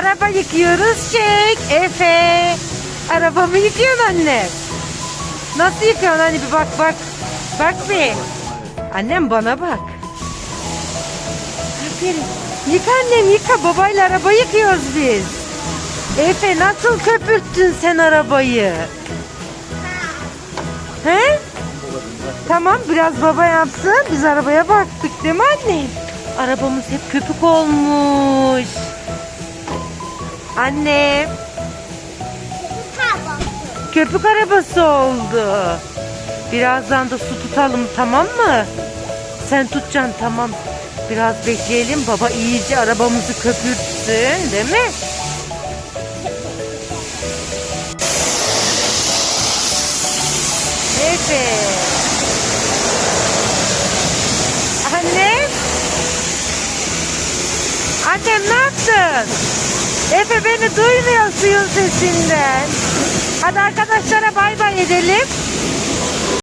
araba yıkıyoruz çek. Efe. Arabamı yıkıyorsun anne. Nasıl yıkıyorsun anne bir bak bak. Bak bir. Annem bana bak. Aferin. Yıka annem yıka. Babayla araba yıkıyoruz biz. Efe nasıl köpürttün sen arabayı? He? Tamam biraz baba yapsın. Biz arabaya baktık değil mi anne? Arabamız hep köpük olmuş. Anne köpük arabası oldu. Birazdan da su tutalım tamam mı? Sen tutacaksın tamam. Biraz bekleyelim baba iyice arabamızı köpürtsün değil mi? Evet. Annem. Annem ne yaptın? Efe beni duymuyor suyun sesinden. Hadi arkadaşlara bay bay edelim.